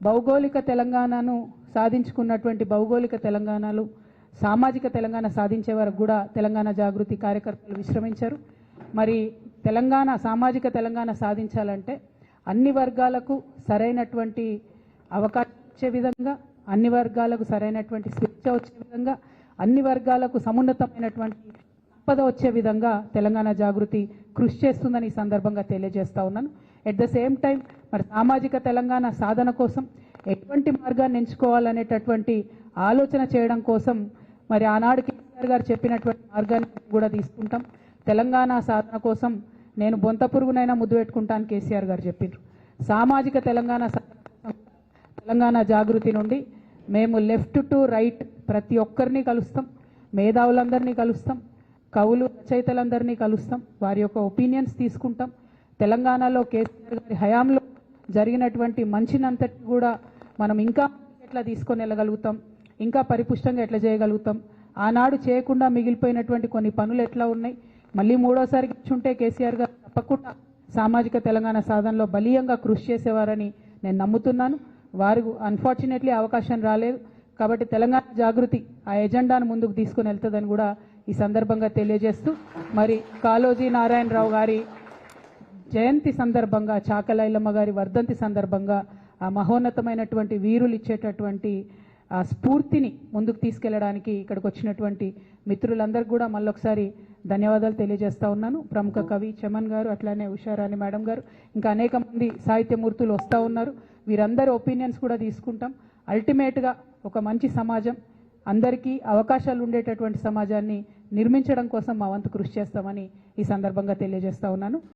భౌగోళిక తెలంగాణను సాధించుకున్నటువంటి భౌగోళిక తెలంగాణలు సామాజిక తెలంగాణ సాధించే వరకు కూడా తెలంగాణ జాగృతి కార్యకర్తలు విశ్రమించారు. మరి తెలంగాణ సామాజిక తెలంగాణ సాధించాలంటే అన్ని వర్గాలకు సరైనటువంటి అవకాశం విధంగా అన్ని వర్గాలకు సరైనటువంటి స్వేచ్ఛ వచ్చే విధంగా అన్ని వర్గాలకు సమున్నతమైనటువంటి సంపద వచ్చే విధంగా తెలంగాణ జాగృతి కృషి చేస్తుందని ఈ సందర్భంగా తెలియజేస్తా ఉన్నాను. ఎట్ ద సేమ్ టైం మరి సామాజిక తెలంగాణ సాధన కోసం ఎటువంటి మార్గాన్ని ఎంచుకోవాలనేటటువంటి ఆలోచన చేయడం కోసం మరి ఆనాడు కేసీఆర్ గారు చెప్పినటువంటి మార్గాన్ని కూడా తీసుకుంటాం. తెలంగాణ సాధన కోసం నేను బొంత పురుగునైనా ముద్దు పెట్టుకుంటాను కేసీఆర్ గారు చెప్పారు సామాజిక తెలంగాణ సాధన కోసం తెలంగాణ జాగృతి నుండి మేము లెఫ్ట్ టు రైట్ ప్రతి ఒక్కరిని కలుస్తాం. మేధావులందరినీ కలుస్తాం. కవులు రచయితలందరినీ కలుస్తాం. వారి యొక్క ఒపీనియన్స్ తీసుకుంటాం. తెలంగాణలో కేసీఆర్ గారి హయాంలో జరిగినటువంటి మంచినంతటి కూడా మనం ఇంకా ఎట్లా తీసుకొని వెళ్ళగలుగుతాం? ఇంకా పరిపుష్టంగా ఎట్లా చేయగలుగుతాం? ఆనాడు చేయకుండా మిగిలిపోయినటువంటి కొన్ని పనులు ఎట్లా ఉన్నాయి? మళ్ళీ మూడోసారి ఇచ్చుంటే కేసీఆర్ గారు తప్పకుండా సామాజిక తెలంగాణ సాధనలో బలీయంగా కృషి చేసేవారని నేను నమ్ముతున్నాను. వారు అన్ఫార్చునేట్లీ అవకాశం రాలేదు. కాబట్టి తెలంగాణ జాగృతి ఆ ఎజెండాను ముందుకు తీసుకుని వెళ్తుందని కూడా ఈ సందర్భంగా తెలియజేస్తూ మరి కాళోజీ నారాయణరావు గారి జయంతి సందర్భంగా చాకలైలమ్మ గారి వర్ధంతి సందర్భంగా ఆ మహోన్నతమైనటువంటి వీరులు ఇచ్చేటటువంటి ఆ స్ఫూర్తిని ముందుకు తీసుకెళ్ళడానికి ఇక్కడికి వచ్చినటువంటి మిత్రులందరికీ కూడా మళ్ళొకసారి ధన్యవాదాలు తెలియజేస్తా ఉన్నాను. ప్రముఖ కవి చమన్ గారు అట్లానే ఉషారాణి మేడం గారు ఇంకా అనేక మంది సాహిత్యమూర్తులు వస్తూ ఉన్నారు. వీరందరి ఒపీనియన్స్ కూడా తీసుకుంటాం. అల్టిమేట్గా ఒక మంచి సమాజం అందరికీ అవకాశాలు ఉండేటటువంటి సమాజాన్ని నిర్మించడం కోసం మా వంతు కృషి చేస్తామని ఈ సందర్భంగా తెలియజేస్తా ఉన్నాను.